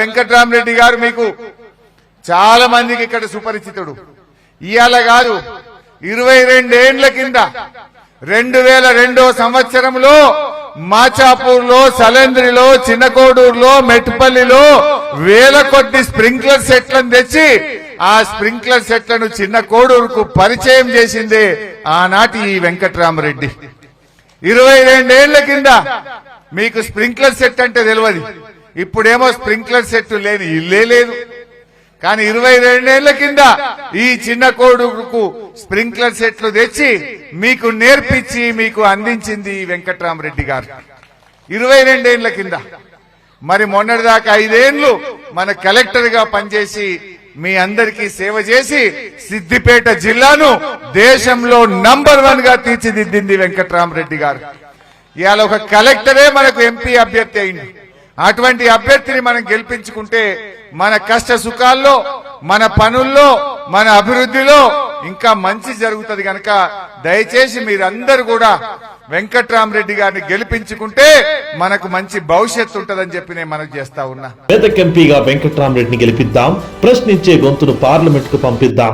వెంకట్రామరెడ్డి గారు మీకు చాలా మందికి ఇక్కడ సుపరిచితుడు. ఇవాళ కాదు ఇరవై రెండేండ్ల కింద రెండు వేల రెండో సంవత్సరంలో మాచాపూర్లో సలేంద్రిలో చిన్నకోడూరులో మెట్పల్లిలో వేల కొద్ది స్ప్రింక్లర్ సెట్లను తెచ్చి ఆ స్ప్రింక్లర్ సెట్లను చిన్న కోడూరుకు పరిచయం చేసిందే ఆనాటి ఈ వెంకట్రామరెడ్డి. ఇరవై రెండేళ్ళ కింద మీకు స్ప్రింక్లర్ సెట్ అంటే తెలియదు ఇప్పుడేమో స్ప్రింక్లర్ సెట్ లేని ఇల్లే లేదు. కానీ ఇరవై రెండేళ్ళ కింద ఈ చిన్న కోడుకు స్ప్రింక్లర్ సెట్లు తెచ్చి మీకు నేర్పించి మీకు అందించింది వెంకట్రామరెడ్డి గారు. ఇరవై రెండేళ్ళ కింద. మరి మొన్నటిదాకా ఐదేళ్ళు మన కలెక్టర్గా పనిచేసి మీ అందరికీ సేవ చేసి సిద్దిపేట జిల్లాను దేశంలో నంబర్ వన్గా తీర్చిదిద్దింది వెంకట్రామరెడ్డి గారు. ఇవాళ ఒక కలెక్టరే మనకు ఎంపీ అభ్యర్థి అయింది అటువంటి అభ్యర్థిని మనం గెలిపించుకుంటే మన కష్ట సుఖాల్లో మన పనుల్లో మన అభివృద్ధిలో ఇంకా మంచి జరుగుతుంది కనుక దయచేసి మీరందరూ కూడా వెంకట్రామరెడ్డి గారిని గెలిపించుకుంటే మనకు మంచి భవిష్యత్తు ఉంటదని చెప్పి నేను మనకు చేస్తా ఉన్నా. ఎంపీగా వెంకట్రామరెడ్డిని గెలిపిద్దాం ప్రశ్నించే గొంతును పార్లమెంట్కు పంపిద్దాం.